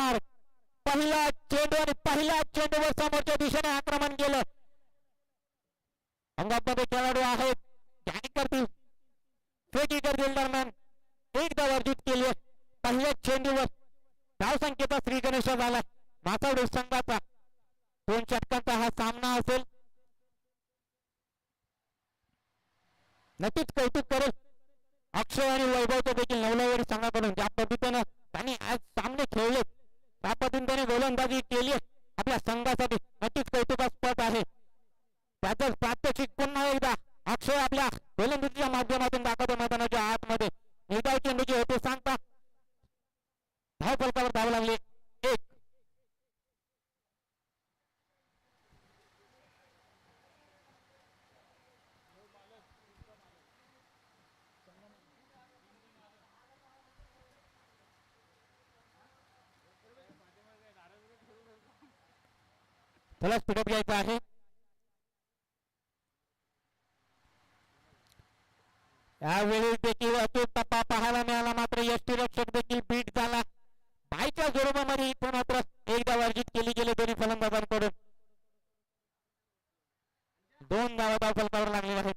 Mark पहिला चेंडू आणि पहिल्या चेंडूवर समोरच्या दिशेने आक्रमण केलं. अंगामध्ये खेळाडू आहेत काय करतील फेटी करतील दरम्यान एकदा वर्जित केली. पहिल्या चेंडूवर धाव संख्येचा श्री गणेश झाला. मासावडे संघाचा दोन षटकांचा हा सामना असेल. नक्कीच कौतुक करेल. अक्षय आणि वैभवचं देखील नवलावरी संघाकडून ज्या पद्धतीनं त्यांनी आज सामने खेळलेत त्या पद्धतीने गोलंदाजी केली आहे. आपल्या संघासाठी. देखील अचूक टप्पा पाहायला मिळाला. मात्र यष्टीरक्षक देखील बीट झाला. बायच्या स्वरूपामध्ये इथे मात्र एकदा वर्जित केली गेली दोन्ही फलंदाजांकडून दोन धावा धाव फलकावर लागलेल्या आहेत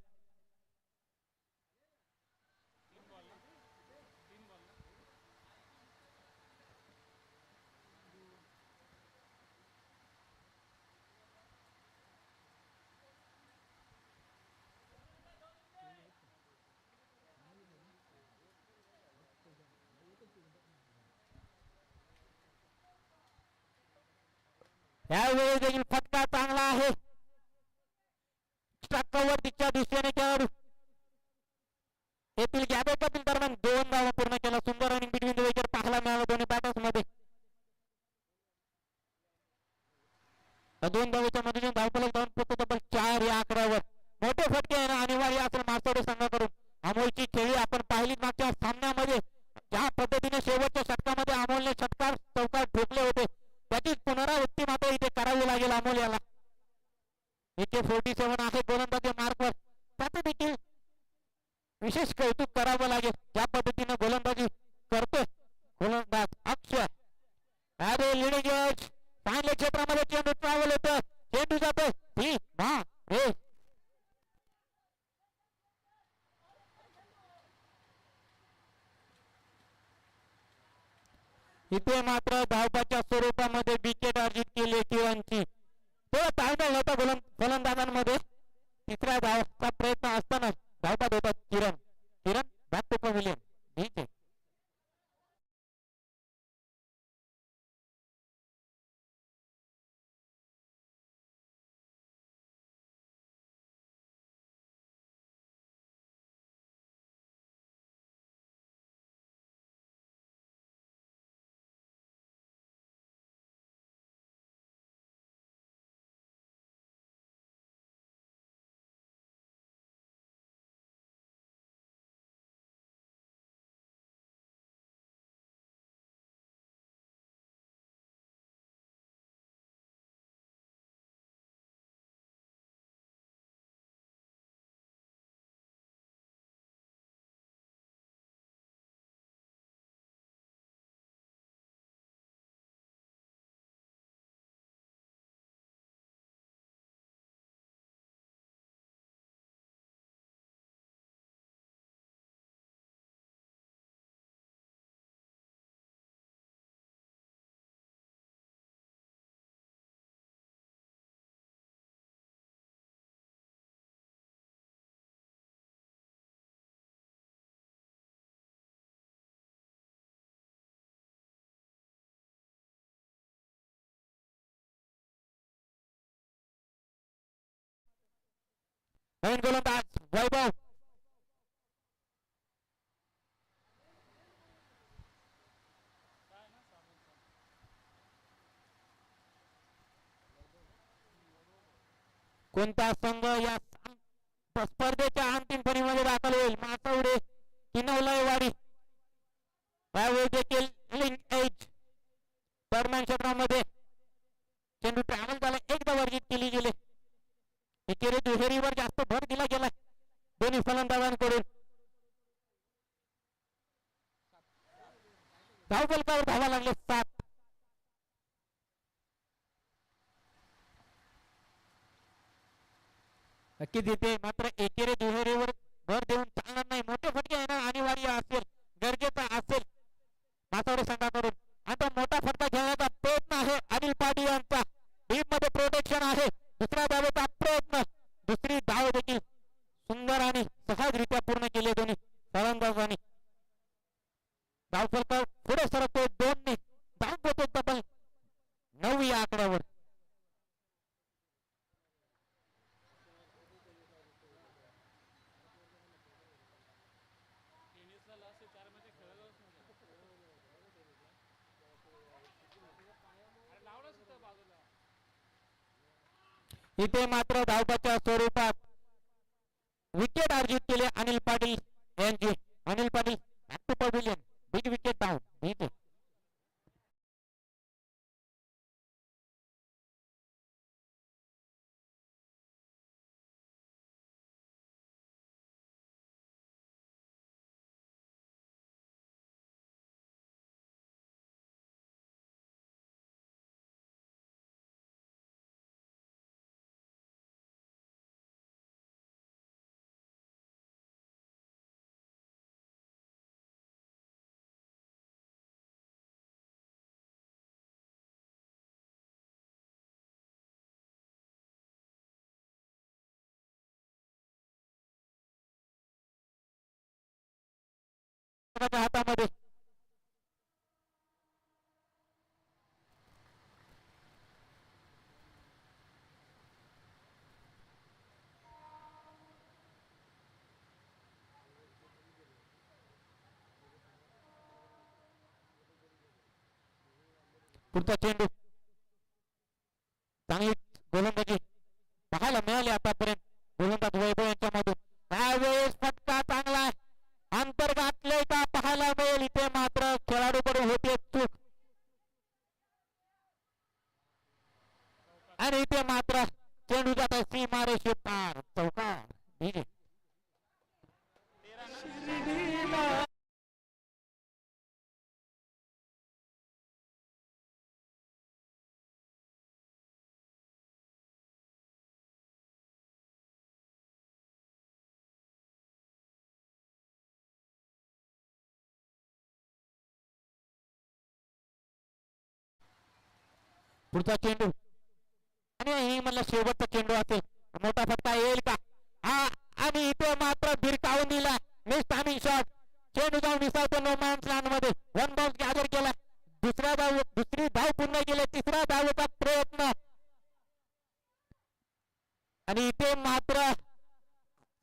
यावेळी देखील फटका चांगला आहे स्ट्रक्कवर तिच्या खेळाडू. येथील गॅबेकातील दरम्यान दोन धावा पूर्ण केला सुंदर रनिंग बिटवीन द विकेट पाहायला मिळाला दोन्ही बॅटर्समध्ये. या दोन धावेच्या मधून धावफलक धावून पोहोचतो तब्बल चार या आकड्यावर. मोठे फटके येणं अनिवार्य असेल मास्तोडे संघाकडून. अमोलची खेळी आपण पाहिली मागच्या सामन्यामध्ये. ज्या पद्धतीने शेवटच्या षटकामध्ये अमोलने षटकार चौकार ठोकले होते त्याचीच पुनरावृत्ती मात्र इथे करावी लागेल अमोल याला. इथे फोर्टी सेव्हन आहे गोलंदाजी मार्कवर त्याचं देखील विशेष कौतुक करावं लागेल. ज्या पद्धतीने गोलंदाजी करतोय नवीन गोलंदाज वैभव कोणता संघ या स्पर्धेच्या अंतिम फेरीमध्ये दाखल होईल? मासवडे की नवलाईवाडी देखील लिंक एज दरम्यान क्षेत्रामध्ये. चेंडू ट्रॅव्हल झाला. एकदा वर्जित केली गेली. एकेरी दुहेरीवर जास्त भर दिला गेला दोन्ही फलंदाजांकडून. धाव फलकावर धावा लागले सात. नक्कीच येते मात्र एकेरी दुहेरीवर भर देऊन इथे मात्र धावपाच्या स्वरूपात विकेट अर्जित केले अनिल पाटील यांची Anil Patil big wicket down ठीक हातामध्ये पुढचा चेंडू चांगली गोलंदाजी पुढचा चेंडू. आणि म्हणला शेवटचा चेंडू असेल. मोठा फटका येईल का? हा आणि इथे मात्र भिरकावून दिला मिस टायमिंग शॉट चेंडू जाऊन विसरतो नो मॅन्स लँडमध्ये. वन बॉल गॅदर केला. दुसरा धाव दुसरी धाव पूर्ण केले. तिसऱ्या धावचा प्रयत्न. आणि इथे मात्र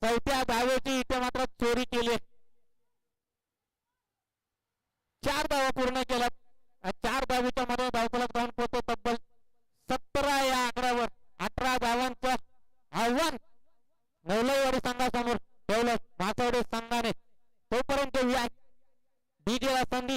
चौथ्या धावेची इथे मात्र चोरी केली. चार धावा पूर्ण केल्या चार बाजूच्या मध्ये बायकोला जाऊन पोहोचतो तब्बल सतरा या आकड्यावर अठरा धावांचं आव्हान. नवलईवाडी संघासमोर ठेवलं मासवडे संघाने. तोपर्यंत या डीजेला संधी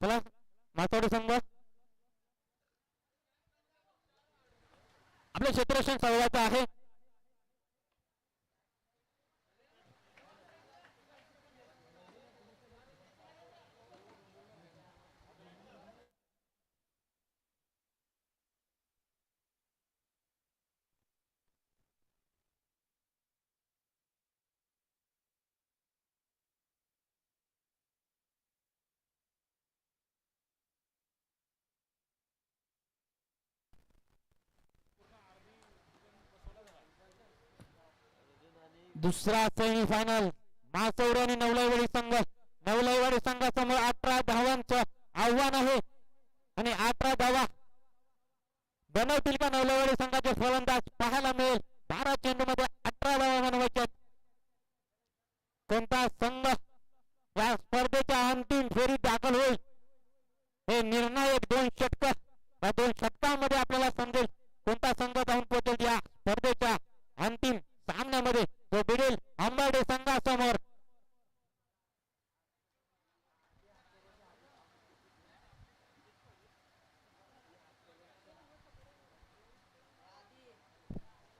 बोला. मातोडी संघ. आपलं क्षेत्र चालवायचं आहे. दुसरा सेमीफायनल मासौर आणि नवलाईवाडी संघ. नवलाईवाडी संघासमोर अठरा धावांचं आव्हान आहे. आणि अठरा धावा बनवतील का नवलाईवाडी संघाचे फलंदाज पाहायला मिळेल. बारा चेंडू मध्ये अठरा धावा बनवायच्या कोणता संघ या स्पर्धेच्या अंतिम फेरीत दाखल होईल? हे निर्णायक दोन षटक. या दोन षटकांमध्ये आपल्याला समजेल कोणता संघ जाऊन पोहोचेल या स्पर्धेच्या अंतिम सामन्यामध्ये. तो बिडील आंबाडे संघासमोर.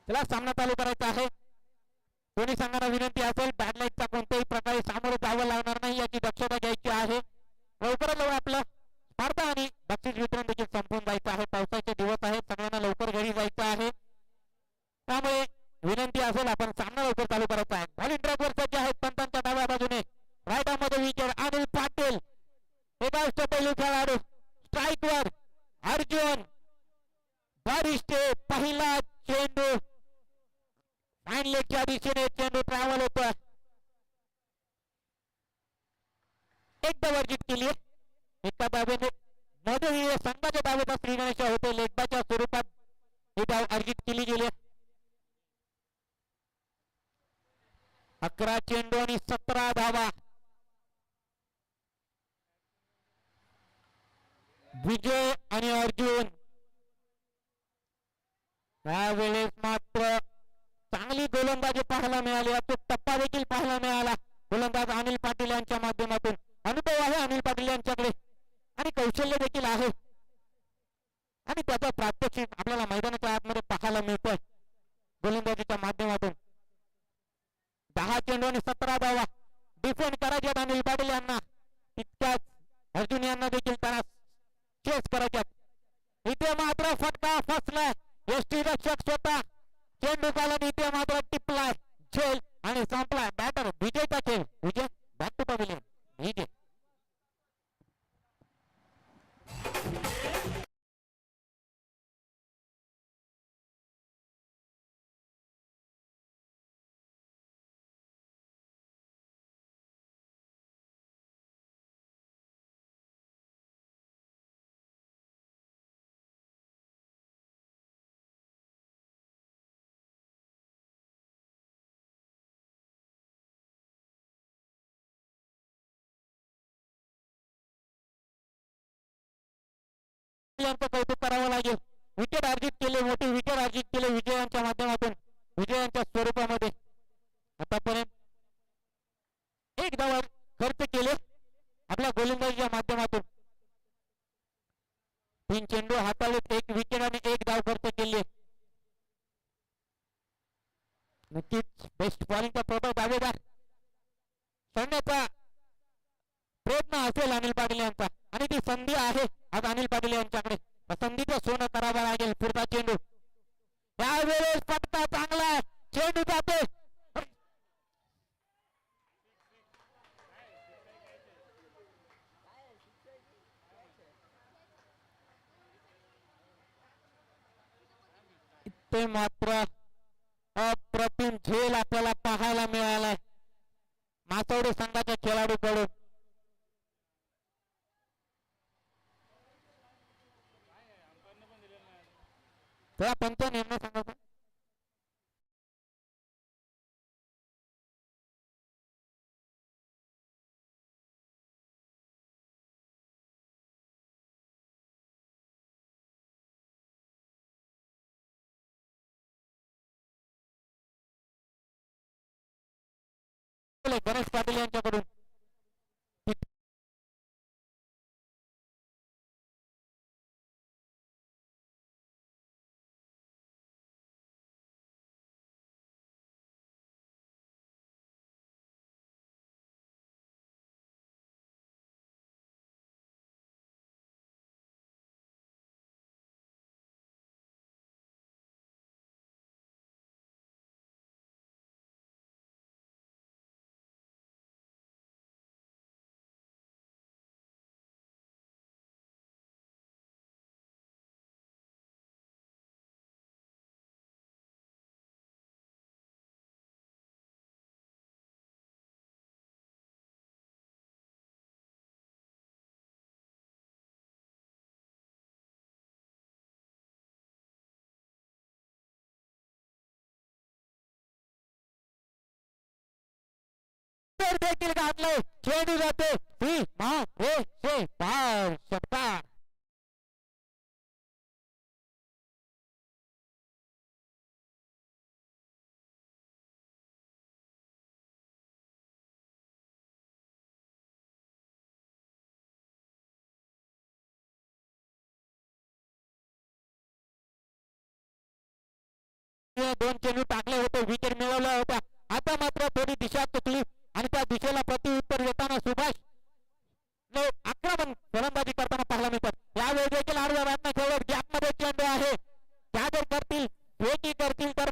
त्याला सामना चालू करायचा आहे. दोन्ही संघांना विनंती असेल बॅडलाईटचा कोणत्याही प्रकारे धाव अर्जित केली गेली अकरा चेंडू आणि सतरा धावा. विजय आणि अर्जुन. त्यावेळेस मात्र चांगली गोलंदाजी पाहायला मिळाली. तो टप्पा देखील पाहायला मिळाला. गोलंदाज अनिल पाटील यांच्या माध्यमातून. अनुभव आहे अनिल पाटील यांच्याकडे. आणि कौशल्य देखील आहे. आणि त्याचा प्रात्यक्षिक आपल्याला मैदानाच्या आतमध्ये पाहायला मिळतोय. गोलंदाजीच्या माध्यमातून. दहा चेंडू आणि सतरा धावा. डिफेंड करायच्यात अनिल पाटील यांना. तितक्याच अर्जुन यांना देखील त्यांना चेस करायच्यात. इथे मात्र फटका यांचं कौतुक करावं लागेल. विकेट अर्जित केले मोठे विकेट अर्जित केले विजयांच्या माध्यमातून विजयांच्या स्वरूपामध्ये. आतापर्यंत एक धावा खर्च केले आपल्या गोलंदाजीच्या माध्यमातून. तीन चेंडू हाताळत एक विकेट आणि एक धाव खर्च केले. नक्कीच बेस्ट बॉलिंगचा प्रभाव दावेदार. करण्याचा प्रयत्न असेल अनिल पाटील यांचा. आणि ती संधी आहे आज अनिल पाटील यांच्याकडे. संधीचं सोनं करावं लागेल पुढचा चेंडू. त्यावेळेस फटका चांगला आहे. चेंडू जाते. ते मात्र अप्रतिम झेल आपल्याला पाहायला मिळालाय. मासवडी संघाच्या खेळाडूकडून. तेव्हा पंच निर्णय सांगा गणेश पाटील यांच्याकडून. देखील गाठले खेळली जाते. ही मा रे शे दोन चेंडू टाकले होते. विकेट मिळवला होता. आता मात्र थोडी दिशा चुकली आणि त्या दिशेला प्रतिउत्तर देताना सुभाष ने आक्रमण फलंदाजी करताना पाहायला मिळतात यावेळी देखील आडव्या बॅटनं खेळत गॅपमध्ये चेंडू आहे. त्या जर करतील फेकी करतील तर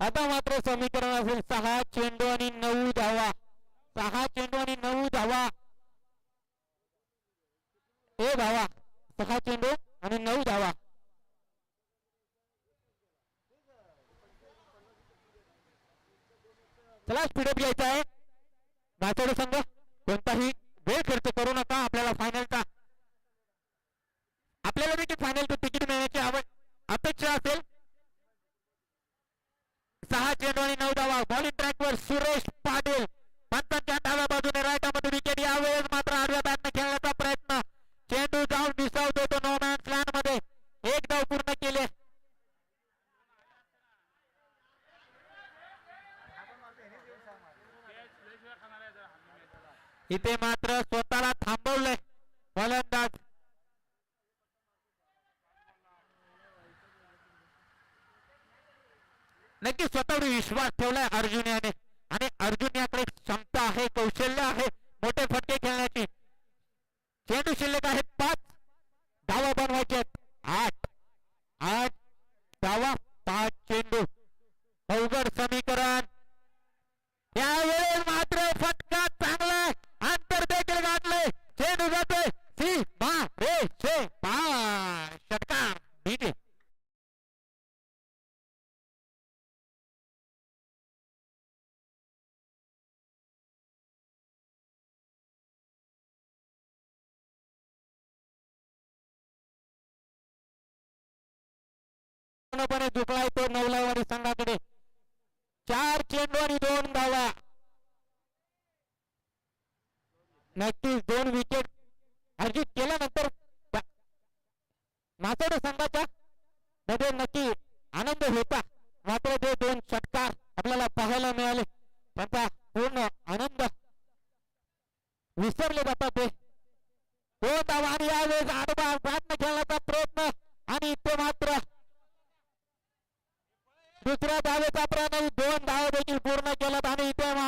आता मात्र समीकरण असेल सहा चेंडू आणि नऊ धावा. सहा चेंडू आणि नऊ धावा. ए धावा सहा चेंडू आणि नऊ धावा. चला स्पीडअप घ्यायचा आहे. नाचोडे संघ कोणताही वेळ खर्च करू नका आपल्याला फायनलचा आपल्याला देखील फायनलचं तिकीट मिळण्याची आवड अपेक्षा असेल. सहा चेंडू आणि नऊ धावा. बॉलिंग ट्रॅकवर सुरेश पाटील. पंतच्या डाव्या बाजूने रायटामध्ये विकेट यावेळेस मात्र आडव्या बॅटने खेळण्याचा प्रयत्न. चेंडू जाऊन विसावतो तो नो मॅन लँडमध्ये. एक धाव पूर्ण केले. इथे मात्र स्वतःला थांबवलंय. फलंदाज नक्की स्वतःवर विश्वास ठेवलाय अर्जुन याने. आणि अर्जुन याकडे क्षमता आहे कौशल्य आहे मोठे फटके खेळण्याची. चेंडू शिल्लक आहेत पाच धावा बनवायचे आहेत. आठ आठ धावा पाच चेंडू. अवघड समीकरण. यावेळेस मात्र फटका चांगला अंतर देखील गाठले चेंडू जातोय. सी मा रे शे पा पूर्णपणे झुकलाय तो नवलावाडी संघाकडे. चार चेंडू आणि दोन धावा. नक्कीच दोन विकेट अर्जित केल्यानंतर मातोडे संघाच्या मध्ये नक्की आनंद होता. मात्र ते दोन षटकार आपल्याला पाहायला मिळाले. त्यांचा पूर्ण आनंद विसरले जातात ते. दोन धावा आणि यावेळेस आडवा प्रयत्न खेळण्याचा प्रयत्न आणि ते मात्र दुसऱ्या धावेचा प्रयत्न दोन धावा देखील पूर्ण केला आणि इथे